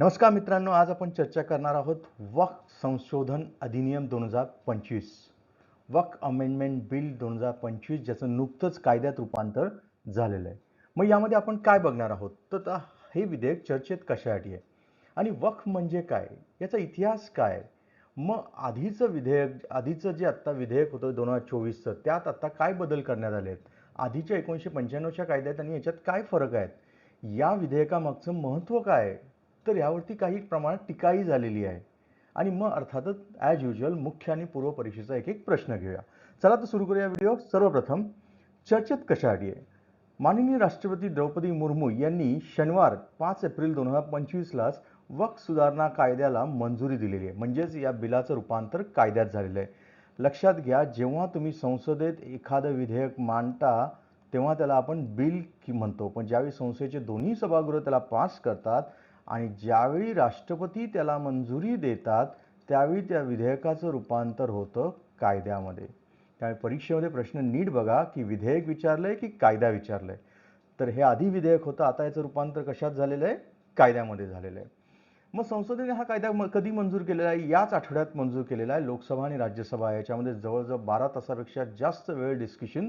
नमस्कार मित्रांनो आज आपण चर्चा करणार आहोत वक्फ संशोधन अधिनियम दोन हजार पंचवीस. वक्फ अमेंडमेंट बिल दोन हजार पंचवीस ज्याचं नुकतंच कायद्यात रूपांतर झालेलं आहे. मग यामध्ये आपण काय बघणार आहोत? तर हे विधेयक चर्चेत कशासाठी आहे? आणि वक्फ म्हणजे काय? याचा इतिहास काय मग आधीचं विधेयक आधीचं जे आत्ता विधेयक होतं दोन हजार चोवीसचं त्यात आत्ता काय बदल करण्यात आले आहेत? आधीच्या एकोणीसशे पंच्याण्णवच्या कायद्यात आणि याच्यात काय फरक आहेत? या विधेयकामागचं महत्त्व काय आहे? तर यावरती काही प्रमाणात टीकाही झालेली आहे. आणि मग अर्थातच ॲज युजल मुख्य आणि पूर्व परीक्षेचा एक एक प्रश्न घेऊया. चला तर सुरू करूया व्हिडिओ सर्वप्रथम चर्चेत कशासाठी आहे? माननीय राष्ट्रपती द्रौपदी मुर्मू यांनी शनिवार पाच एप्रिल दोन हजार पंचवीसलाच वक्फ सुधारणा कायद्याला मंजुरी दिलेली आहे. म्हणजेच या बिलाचं रूपांतर कायद्यात झालेलं आहे. लक्षात घ्या जेव्हा तुम्ही संसदेत एखादं विधेयक मांडता तेव्हा त्याला आपण बिल की म्हणतो. पण ज्यावेळी संसदेचे दोन्ही सभागृह त्याला पास करतात आणि ज्यावेळी राष्ट्रपती त्याला मंजुरी देतात त्यावेळी त्या विधेयकाचं रूपांतर होतं कायद्यामध्ये. त्यामुळे परीक्षेमध्ये प्रश्न नीट बघा की विधेयक विचारलं आहे की कायदा विचारलं आहे तर हे आधी विधेयक होतं आता याचं रूपांतर कशात झालेलं आहे? कायद्यामध्ये झालेलं आहे. मग संसदेने हा कायदा म कधी मंजूर केलेला आहे? याच आठवड्यात मंजूर केलेला आहे. लोकसभा आणि राज्यसभा याच्यामध्ये जवळजवळ बारा तासापेक्षा जास्त वेळ डिस्कशन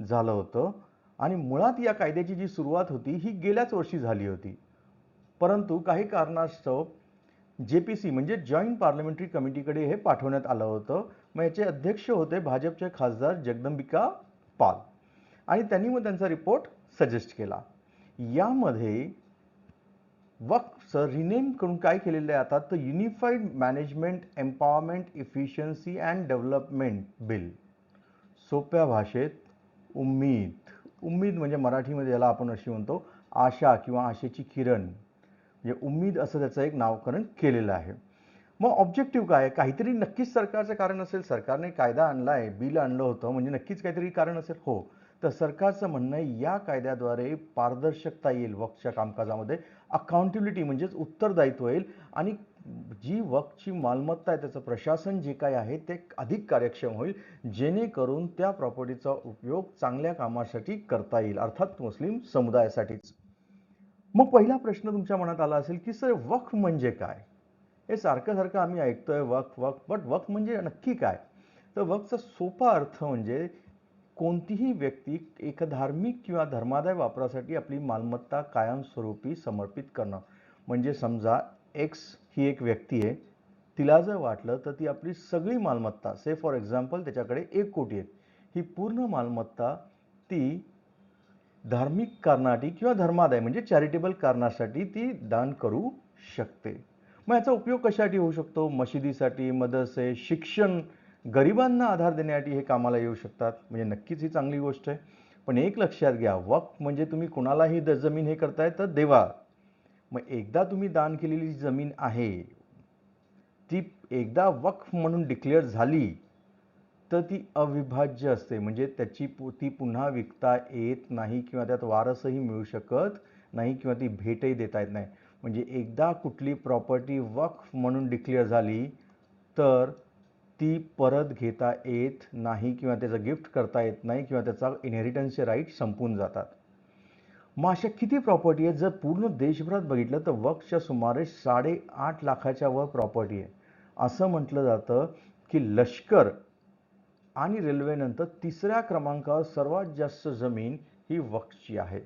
झालं होतं. आणि मुळात या कायद्याची जी सुरुवात होती ही गेल्याच वर्षी झाली होती. परंतु काही कारणास्तव जे पी सी म्हणजे जॉईंट पार्लमेंटरी कमिटीकडे हे पाठवण्यात आलं होतं. मग याचे अध्यक्ष होते भाजपचे खासदार जगदंबिका पाल. आणि त्यांनी मग त्यांचा रिपोर्ट सजेस्ट केला. यामध्ये वक्फचं रिनेम करून काय केलेलं आहे आता? तर unified management empowerment efficiency and development bill. सोप्या भाषेत उम्मीद. उम्मीद म्हणजे मराठीमध्ये याला आपण अशी म्हणतो आशा किंवा आशेची किरण. म्हणजे उम्मीद असं त्याचं एक नावकरण केलेलं आहे. मग ऑब्जेक्टिव्ह काय? आहे काहीतरी नक्कीच सरकारचं कारण असेल सरकारने कायदा आणला आहे बिल आणलं होतं म्हणजे नक्कीच काहीतरी कारण असेल. हो तर सरकारचं म्हणणं आहे या कायद्याद्वारे पारदर्शकता येईल वक्तच्या कामकाजामध्ये. अकाउंटेबिलिटी म्हणजेच उत्तरदायित्व येईल. आणि जी वक्तची मालमत्ता आहे त्याचं प्रशासन जे काय आहे ते अधिक कार्यक्षम होईल. जेणेकरून त्या प्रॉपर्टीचा उपयोग चांगल्या कामासाठी करता येईल. अर्थात मुस्लिम समुदायासाठीच. मग पहिला प्रश्न तुमच्या मनात आला असेल की सर वक्फ म्हणजे काय? हे सारखं सारखं आम्ही ऐकतोय वक्फ वक्फ बट वक्फ म्हणजे नक्की काय? तर वक्फचा सोपा अर्थ म्हणजे कोणतीही व्यक्ती एक धार्मिक किंवा धर्मादाय वापरासाठी आपली मालमत्ता कायमस्वरूपी समर्पित करणं. म्हणजे समजा एक्स ही एक व्यक्ती आहे तिला जर वाटलं तर ती आपली सगळी मालमत्ता से फॉर एक्झाम्पल त्याच्याकडे एक कोटी आहे. ही पूर्ण मालमत्ता ती धार्मिक कारणासाठी किंवा धर्मादाय म्हणजे चॅरिटेबल कारणासाठी ती दान करू शकते. मग याचा उपयोग कशासाठी होऊ शकतो? मशिदीसाठी मदरसे शिक्षण गरिबांना आधार देण्यासाठी हे कामाला येऊ शकतात. म्हणजे नक्कीच ही चांगली गोष्ट आहे. पण एक लक्षात घ्या वक्फ म्हणजे तुम्ही कुणालाही द जमीन हे करताय तर देवा. मग एकदा तुम्ही दान केलेली जी जमीन आहे ती एकदा वक्फ म्हणून डिक्लेअर झाली तर ती अविभाज्य असते. म्हणजे त्याची पु ती पुन्हा विकता येत नाही किंवा त्यात वारसही मिळू शकत नाही किंवा ती भेटही देता येत नाही. म्हणजे एकदा कुठली प्रॉपर्टी वक्फ म्हणून डिक्लेअर झाली तर ती परत घेता येत नाही किंवा त्याचं गिफ्ट करता येत नाही किंवा त्याचा इनहेरिटन्सचे राईट संपून जातात. मग अशा किती प्रॉपर्टी आहेत? जर पूर्ण देशभरात बघितलं तर वक्फच्या सुमारे साडेआठ लाखाच्या वर प्रॉपर्टी आहे. असं म्हटलं जातं की लष्कर आणि रेल्वेनंतर तिसऱ्या क्रमांकावर सर्वात जास्त जमीन ही वक्फची आहे.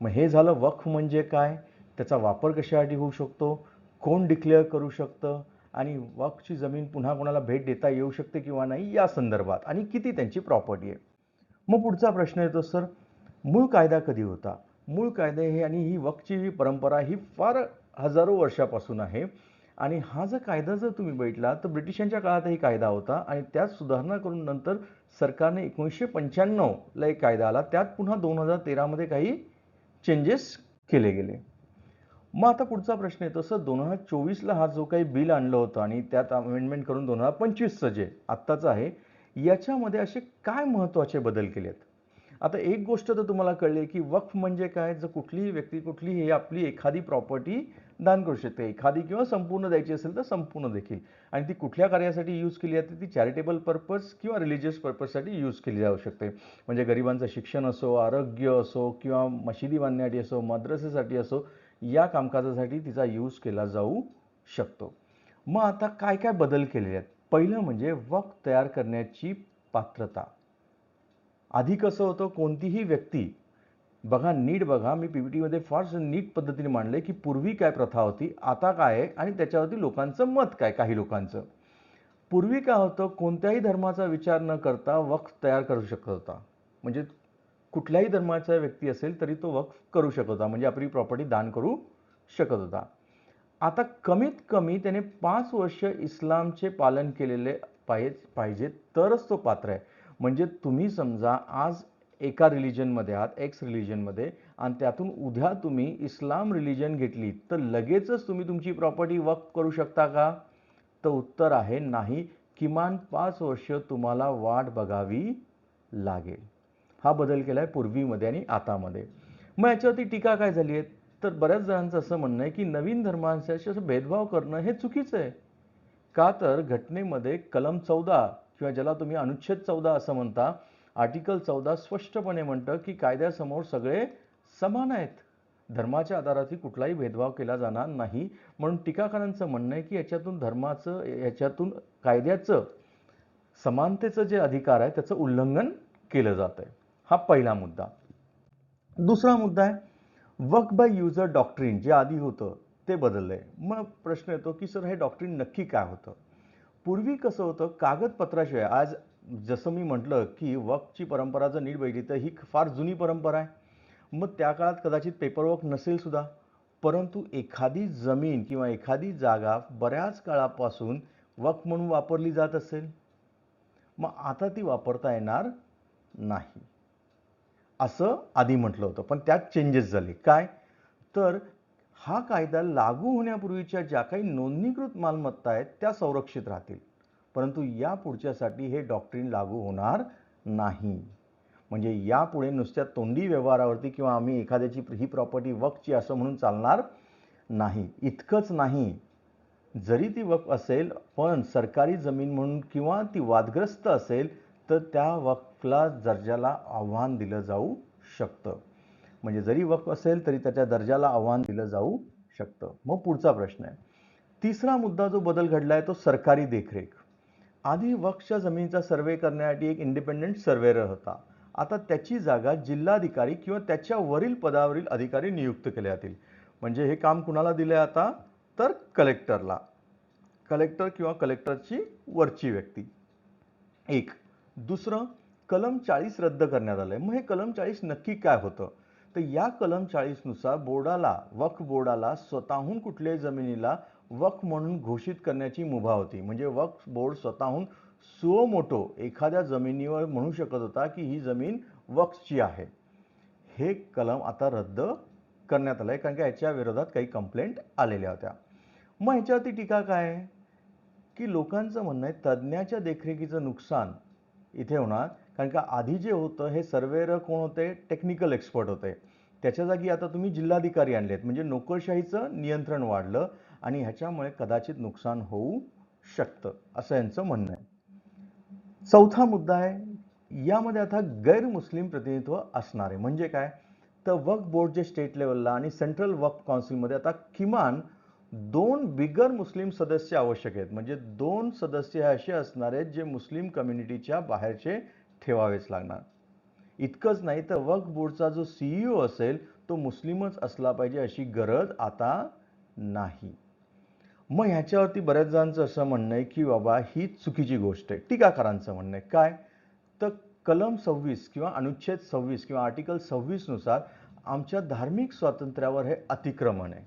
मग हे झालं वक्फ म्हणजे काय? त्याचा वापर कशासाठी होऊ शकतो? कोण डिक्लेअर करू शकतं? आणि वक्फची जमीन पुन्हा कोणाला भेट देता येऊ शकते किंवा नाही या संदर्भात? आणि किती त्यांची प्रॉपर्टी आहे? मग पुढचा प्रश्न येतो सर मूळ कायदा कधी होता? मूळ कायदे हे आणि ही वक्फची जी परंपरा ही फार हजारो वर्षापासून आहे. आणि हा जर कायदा जर तुम्ही बघितला तर ब्रिटिशांच्या काळातही कायदा होता आणि त्यात सुधारणा करून नंतर सरकारने एकोणीसशे पंच्याण्णवला एक कायदा आला. त्यात पुन्हा दोन हजार तेरामध्ये काही चेंजेस केले गेले. मग आता पुढचा प्रश्न येतो सर. दोन हजार चोवीसला हा जो काही बिल आणलं होतं आणि त्यात अमेंडमेंट करून दोन हजार पंचवीसचं जे आत्ताचं आहे याच्यामध्ये असे काय महत्त्वाचे बदल केलेत? आता एक गोष्ट तर तुम्हाला कळली की वक्फ म्हणजे काय? जर कुठलीही व्यक्ती कुठलीही हे आपली एखादी प्रॉपर्टी दान करू शकते. एखादी किंवा संपूर्ण द्यायची असेल तर संपूर्ण देखील. आणि ती कुठल्या कार्यासाठी यूज केली जाते? ती चॅरिटेबल पर्पज किंवा रिलिजियस पर्पजसाठी यूज केली जाऊ शकते. म्हणजे गरिबांचं शिक्षण असो आरोग्य असो किंवा मशिदी बांधण्यासाठी असो मद्रसेसाठी असो या कामकाजासाठी तिचा यूज केला जाऊ शकतो. मग आता काय काय बदल केलेले आहेत? पहिलं म्हणजे वक्फ तयार करण्याची पात्रता. आधी कसं होतं कोणतीही व्यक्ती बघा नीट बघा मी पी पी टीमध्ये फार नीट पद्धतीने मांडले की पूर्वी काय प्रथा होती आता काय आहे आणि त्याच्यावरती लोकांचं मत काय काही लोकांचं. पूर्वी काय होतं कोणत्याही धर्माचा विचार न करता वक्फ तयार करू शकत होता. म्हणजे कुठल्याही धर्माचा व्यक्ती असेल तरी तो वक्फ करू शकत होता म्हणजे आपली प्रॉपर्टी दान करू शकत होता. आता कमीत कमी त्याने पाच वर्ष इस्लामचे पालन केलेले पाहिजे पाहिजे तरच तो पात्र आहे. म्हणजे तुम्ही समजा आज एका रिलिजनमध्ये आहात एक्स रिलिजनमध्ये आणि त्यातून उद्या तुम्ही इस्लाम रिलिजन घेतली तर लगेचच तुम्ही तुमची प्रॉपर्टी वक्फ करू शकता का? तर उत्तर आहे नाही. किमान पाच वर्ष तुम्हाला वाट बघावी लागेल. हा बदल केला आहे पूर्वीमध्ये आणि आतामध्ये. मग याच्यावरती टीका काय झाली आहे? तर बऱ्याच जणांचं असं म्हणणं आहे की नवीन धर्मांशी असं भेदभाव करणं हे चुकीचं आहे. का तर घटनेमध्ये कलम चौदा किंवा ज्याला तुम्ही अनुच्छेद चौदा असं म्हणता आर्टिकल चौदा स्पष्टपणे म्हणतं की कायद्यासमोर सगळे समान आहेत. धर्माच्या आधारातही कुठलाही भेदभाव केला जाणार नाही. म्हणून टीकाकारांचं म्हणणं आहे की याच्यातून धर्माचं याच्यातून कायद्याचं समानतेचं जे अधिकार आहे त्याचं उल्लंघन केलं जात आहे हा पहिला मुद्दा. दुसरा मुद्दा आहे वर्क बाय युजर डॉक्ट्रीन जे आधी होतं ते बदललं आहे मग प्रश्न येतो की सर हे डॉक्ट्रीन नक्की काय होतं? पूर्वी कसं होतं कागदपत्राशिवाय आज जसं मी म्हटलं की वकची परंपरा जर नीट बघितली तर ही फार जुनी परंपरा आहे. मग त्या काळात कदाचित पेपरवर्क नसेल सुद्धा. परंतु एखादी जमीन किंवा एखादी जागा बऱ्याच काळापासून वक म्हणून वापरली जात असेल. मग आता ती वापरता येणार नाही. असं आधी म्हटलं होतं पण त्यात चेंजेस झाले. काय? तर हा कायदा लागू होण्यापूर्वीच्या ज्या काही नोंदणीकृत मालमत्ता आहेत त्या संरक्षित राहतील. परंतु या पुढच्यासाठी हे डॉक्ट्रीन लागू होणार नाही. म्हणजे यापुढे नुसत्या तोंडी व्यवहारावरती किंवा आम्ही एखाद्याची ही प्रॉपर्टी वकची असं म्हणून चालणार नाही. इतकंच नाही. जरी ती वक असेल पण सरकारी जमीन म्हणून किंवा ती वादग्रस्त असेल तर त्या वकला दर्जाला आव्हान दिलं जाऊ शकतं. म्हणजे जरी वक्फ असेल तरी त्याच्या दर्जाला आव्हान दिलं जाऊ शकतं. मग पुढचा प्रश्न आहे. तिसरा मुद्दा जो बदल घडला आहे तो सरकारी देखरेख. आधी वक्फच्या जमिनीचा सर्वे करण्यासाठी एक इंडिपेंडेंट सर्वेअर होता. आता त्याची जागा जिल्हाधिकारी किंवा त्याच्या वरील पदावरील अधिकारी नियुक्त केले जातील. म्हणजे हे काम कुणाला दिलं आहे आता? तर कलेक्टरला कलेक्टर किंवा कलेक्टरची वरची व्यक्ती. एक. दुसरं कलम चाळीस रद्द करण्यात आलं आहे मग हे कलम चाळीस नक्की काय होतं? तर या कलम चाळीसनुसार बोर्डाला वक्फ बोर्डाला स्वतःहून कुठल्याही जमिनीला वक्फ म्हणून घोषित करण्याची मुभा होती. म्हणजे वक्फ बोर्ड स्वतःहून सुओ मोटो एखाद्या जमिनीवर म्हणू शकत होता की ही जमीन वक्फची आहे. हे कलम आता रद्द करण्यात आलं आहे कारण की याच्या विरोधात काही कंप्लेंट आलेल्या होत्या. मग ह्याच्यावरती टीका काय? आहे की लोकांचं म्हणणं आहे तज्ज्ञाच्या देखरेखीचं नुकसान इथे होणार कारण का आधी जे होतं हे सर्वेर कोण होते? टेक्निकल एक्सपर्ट होते. त्याच्या जागी आता तुम्ही जिल्हाधिकारी आणलेत. म्हणजे नोकरशाहीचं नियंत्रण वाढलं आणि ह्याच्यामुळे कदाचित नुकसान होऊ शकतं असं यांचं म्हणणं आहे. चौथा मुद्दा आहे यामध्ये आता गैरमुस्लिम प्रतिनिधित्व असणार आहे. म्हणजे काय? तर वक्फ बोर्ड जे स्टेट लेवलला आणि सेंट्रल वक्फ काउन्सिलमध्ये आता किमान दोन बिगर मुस्लिम सदस्य आवश्यक आहेत. म्हणजे दोन सदस्य असे असणार आहेत जे मुस्लिम कम्युनिटीच्या बाहेरचे ठेवावेच लागणार. इतकंच नाही तर वक्फ बोर्डचा जो सीईओ असेल तो मुस्लिमच असला पाहिजे अशी गरज आता नाही. मग ह्याच्यावरती बऱ्याच जणांचं असं म्हणणं आहे की बाबा ही चुकीची गोष्ट आहे. टीकाकारांचं म्हणणं आहे. काय? तर कलम सव्वीस किंवा अनुच्छेद सव्वीस किंवा आर्टिकल सव्वीसनुसार आमच्या धार्मिक स्वातंत्र्यावर हे अतिक्रमण आहे.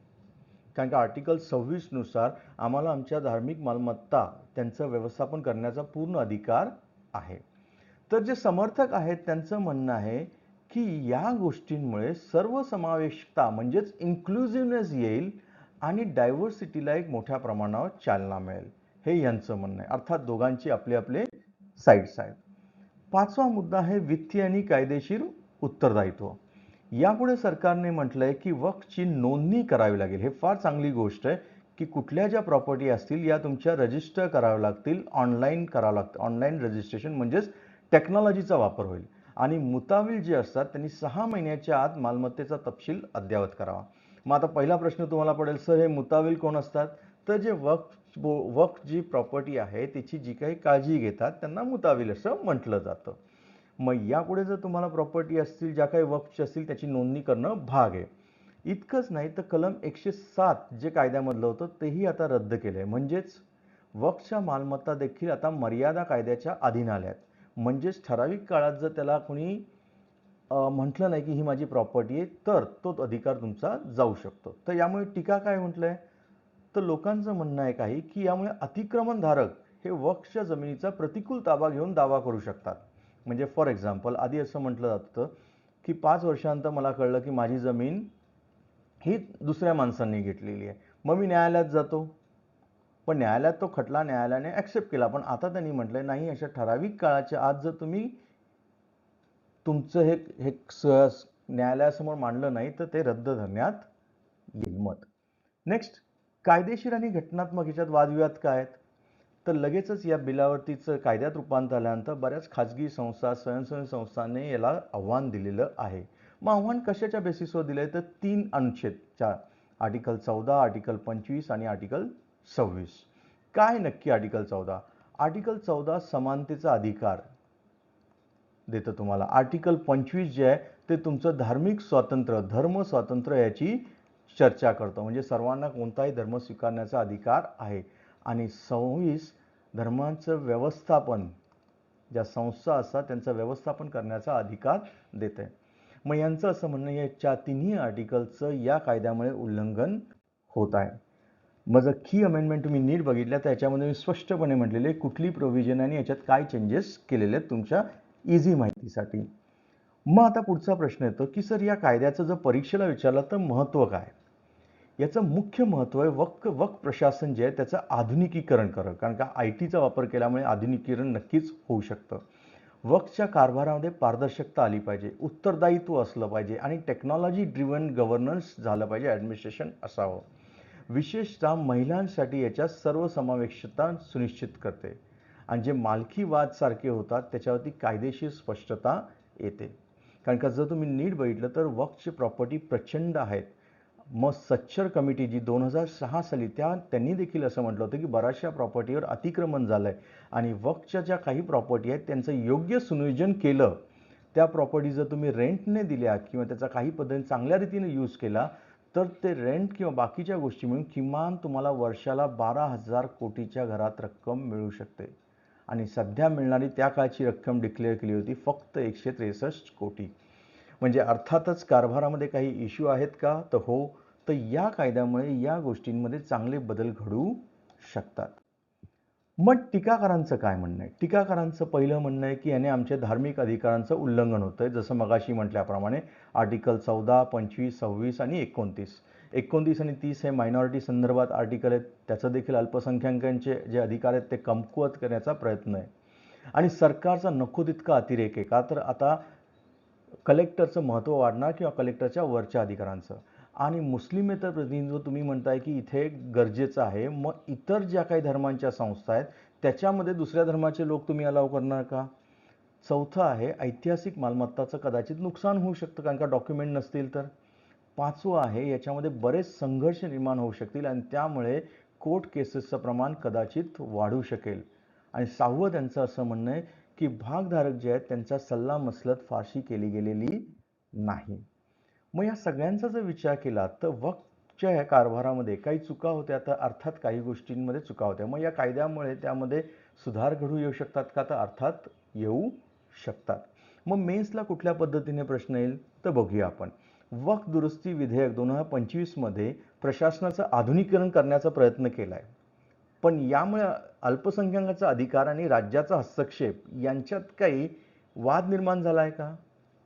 कारण का आर्टिकल सव्वीसनुसार आम्हाला आमच्या धार्मिक मालमत्ता त्यांचं व्यवस्थापन करण्याचा पूर्ण अधिकार आहे. तर जे समर्थक आहेत त्यांचं म्हणणं आहे की या गोष्टींमुळे सर्वसमावेशकता म्हणजेच इन्क्लुझिव्हनेस येईल आणि डायव्हर्सिटीला एक मोठ्या प्रमाणावर चालना मिळेल. हे यांचं म्हणणं आहे. अर्थात दोघांची आपले आपले साईड्स आहेत पाचवा मुद्दा आहे वित्तीय आणि कायदेशीर उत्तरदायित्व. यापुढे सरकारने म्हटलं आहे की वक्फची नोंदणी करावी लागेल. हे फार चांगली गोष्ट आहे की कुठल्या ज्या प्रॉपर्टी असतील या तुमच्या रजिस्टर कराव्या लागतील ऑनलाईन करावं लागतं. ऑनलाईन रजिस्ट्रेशन म्हणजेच टेक्नॉलॉजीचा वापर होईल. आणि मुताविल जे असतात त्यांनी सहा महिन्याच्या आत मालमत्तेचा तपशील अद्ययावत करावा. मग आता पहिला प्रश्न तुम्हाला पडेल सर हे मुताविल कोण असतात? तर जे वक्फ वक्फ जी प्रॉपर्टी आहे त्याची जी काही काळजी घेतात त्यांना मुताविल असं म्हटलं जातं. मग यापुढे जर तुम्हाला प्रॉपर्टी असतील ज्या काही वक्फच्या असतील त्याची नोंदणी करणं भाग आहे. इतकंच नाही तर कलम एकशे सात जे कायद्यामधलं होतं तेही आता रद्द केलं आहे म्हणजेच वक्फच्या मालमत्ता देखील आता मर्यादा कायद्याच्या अधीन आल्या आहेत म्हणजेच ठराविक काळात जर त्याला कोणी म्हटलं नाही की ही माझी प्रॉपर्टी आहे तर तो अधिकार तुमचा जाऊ शकतो. तर यामुळे टीका काय म्हटलं आहे तर लोकांचं म्हणणं आहे काही की यामुळे अतिक्रमणधारक हे वक्ष जमिनीचा प्रतिकूल ताबा घेऊन दावा करू शकतात. म्हणजे फॉर एक्झाम्पल आधी असं म्हटलं जातं की पाच वर्षानंतर मला कळलं की माझी जमीन ही दुसऱ्या माणसांनी घेतलेली आहे. मग मी न्यायालयात जातो. पण न्यायालयात तो खटला न्यायालयाने ॲक्सेप्ट केला. पण आता त्यांनी म्हटलंय नाही अशा ठराविक काळाच्या आत जर तुम्ही तुमचं हे हे न्यायालयासमोर मांडलं नाही तर ते रद्द धरण्यात येईल मत. नेक्स्ट कायदेशीर आणि घटनात्मक ह्याच्यात वादविवाद काय आहेत? तर लगेचच या बिलावरतीचं कायद्यात रूपांतर आल्यानंतर बऱ्याच खाजगी संस्था स्वयंसेवी संस्थांनी याला आव्हान दिलेलं आहे. मग आव्हान कशाच्या बेसिसवर दिलं आहे तर तीन अनुच्छेदच्या आर्टिकल चौदा आर्टिकल पंचवीस आणि आर्टिकल सव्वीस. काय नक्की आर्टिकल चौदा? आर्टिकल चौदा समानतेचा अधिकार देतं तुम्हाला. आर्टिकल पंचवीस जे आहे ते तुमचं धार्मिक स्वातंत्र्य धर्म स्वातंत्र्य याची चर्चा करतं. म्हणजे सर्वांना कोणताही धर्म स्वीकारण्याचा अधिकार आहे. आणि सव्वीस धर्मांचं व्यवस्थापन ज्या संस्था असतात त्यांचं व्यवस्थापन करण्याचा अधिकार देते मग यांचं असं म्हणणं याच्या तिन्ही आर्टिकलचं या कायद्यामुळे उल्लंघन होत आहे. मग जर की अमेंडमेंट तुम्ही नीट बघितल्या तर याच्यामध्ये मी स्पष्टपणे म्हटलेले कुठली प्रोव्हिजन आणि याच्यात काय चेंजेस केलेले आहेत तुमच्या इझी माहितीसाठी. मग आता पुढचा प्रश्न येतो की सर या कायद्याचं जर परीक्षेला विचारलं तर महत्त्व काय? याचं मुख्य महत्त्व आहे वक्क वक प्रशासन जे आहे त्याचं आधुनिकीकरण करणं. कारण का आय टीचा वापर केल्यामुळे आधुनिकीकरण नक्कीच होऊ शकतं. वक्फच्या कारभारामध्ये पारदर्शकता आली पाहिजे उत्तरदायित्व असलं पाहिजे आणि टेक्नॉलॉजी ड्रिव्हन गव्हर्नन्स झालं पाहिजे ॲडमिनिस्ट्रेशन असावं. विशेषतः महिलांसाठी याच्या सर्वसमावेशता सुनिश्चित करते. आणि जे मालकी वाद सारखे होतात त्याच्यावरती कायदेशीर स्पष्टता येते. कारण का जर तुम्ही नीट बघितलं तर वक्फची प्रॉपर्टी प्रचंड आहेत. मग सच्चर कमिटी जी दोन हजार सहा साली त्या त्यांनी देखील असं म्हटलं होतं की बऱ्याचशा प्रॉपर्टीवर अतिक्रमण झालं आहे आणि वक्फच्या ज्या काही प्रॉपर्टी आहेत त्यांचं योग्य सुनियोजन केलं त्या प्रॉपर्टी जर तुम्ही रेंटने दिल्या किंवा त्याचा काही पद्धतीने चांगल्या रीतीने यूज केला तर ते रेंट किंवा बाकीच्या गोष्टी मिळून किमान तुम्हाला वर्षाला बारा हजार कोटीच्या घरात रक्कम मिळू शकते. आणि सध्या मिळणारी त्या काळची रक्कम डिक्लेअर केली होती फक्त एकशे त्रेसष्ट कोटी. म्हणजे अर्थातच कारभारामध्ये काही इश्यू आहेत का? तर हो तर या कायद्यामुळे या गोष्टींमध्ये चांगले बदल घडू शकतात. मग टीकाकारांचं काय म्हणणं आहे? टीकाकारांचं पहिलं म्हणणं आहे की याने आमच्या धार्मिक अधिकारांचं उल्लंघन होतं आहे जसं मगाशी म्हटल्याप्रमाणे आर्टिकल चौदा पंचवीस सव्वीस आणि एकोणतीस. एकोणतीस आणि तीस हे मायनॉरिटी संदर्भात आर्टिकल आहेत. त्याचं देखील अल्पसंख्याकांचे जे अधिकार आहेत ते कमकुवत करण्याचा प्रयत्न आहे. आणि सरकारचा नको तितका अतिरेक आहे का? तर आता कलेक्टरचं महत्त्व वाढणार किंवा कलेक्टरच्या वरच्या अधिकारांचं? आणि मुस्लिमेतर प्रतिनिधित्व तुम्ही म्हणताय की इथे गरजेचं आहे. मग इतर ज्या काही धर्मांच्या संस्था आहेत त्याच्यामध्ये दुसऱ्या धर्माचे लोक तुम्ही अलाव करणार का? चौथं आहे ऐतिहासिक मालमत्ताचं कदाचित नुकसान होऊ शकतं कारण का डॉक्युमेंट नसतील तर. पाचवं आहे याच्यामध्ये बरेच संघर्ष निर्माण होऊ शकतील आणि त्यामुळे कोर्ट केसेसचं प्रमाण कदाचित वाढू शकेल. आणि सहावं त्यांचं असं म्हणणं आहे की भागधारक जे आहेत त्यांचा सल्ला मसलत फारशी केली गेलेली नाही. मग या सगळ्यांचा जर विचार केला तर वक्फच्या या कारभारामध्ये काही चुका होत्या तर अर्थात काही गोष्टींमध्ये चुका होत्या. मग या कायद्यामुळे त्यामध्ये सुधार घडू येऊ शकतात का? तर अर्थात येऊ शकतात. मग मेन्सला कुठल्या पद्धतीने प्रश्न येईल? तर बघूया आपण. वक्फ दुरुस्ती विधेयक दोन हजार पंचवीसमध्ये प्रशासनाचं आधुनिकीकरण करण्याचा प्रयत्न केला आहे पण यामुळे अल्पसंख्याकाचा अधिकार आणि राज्याचा हस्तक्षेप यांच्यात काही वाद निर्माण झाला आहे का?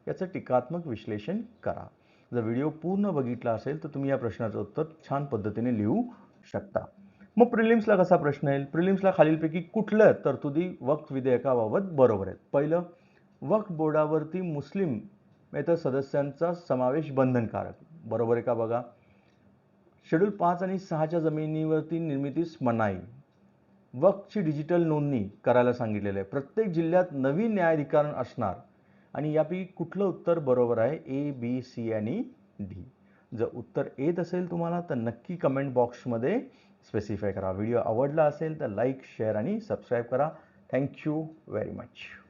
याचं टीकात्मक विश्लेषण करा. जर व्हिडिओ पूर्ण बघितला असेल तर तुम्ही या प्रश्नाचं उत्तर छान पद्धतीने लिहू शकता. मग प्रिलिम्सला कसा प्रश्न येईल? प्रिलिम्सला खालीलपैकी कुठल्या तरतुदी वक्फ विधेयकाबाबत बरोबर आहेत? पहिलं वक्फ बोर्डावरती मुस्लिम इतर सदस्यांचा समावेश बंधनकारक. बरोबर आहे का बघा? शेड्यूल पाच आणि सहाच्या जमिनीवरती निर्मितीस मनाई. वक्फची डिजिटल नोंदणी करायला सांगितलेलं आहे. प्रत्येक जिल्ह्यात नवीन न्यायाधिकरण असणार. आणि यापैकी कुठलं उत्तर बरोबर आहे? ए बी सी आणि डी जर उत्तर येत असेल तुम्हाला तर नक्की कमेंट बॉक्समध्ये स्पेसिफाय करा. व्हिडिओ आवडला असेल तर लाईक शेअर आणि सबस्क्राईब करा. Thank you very much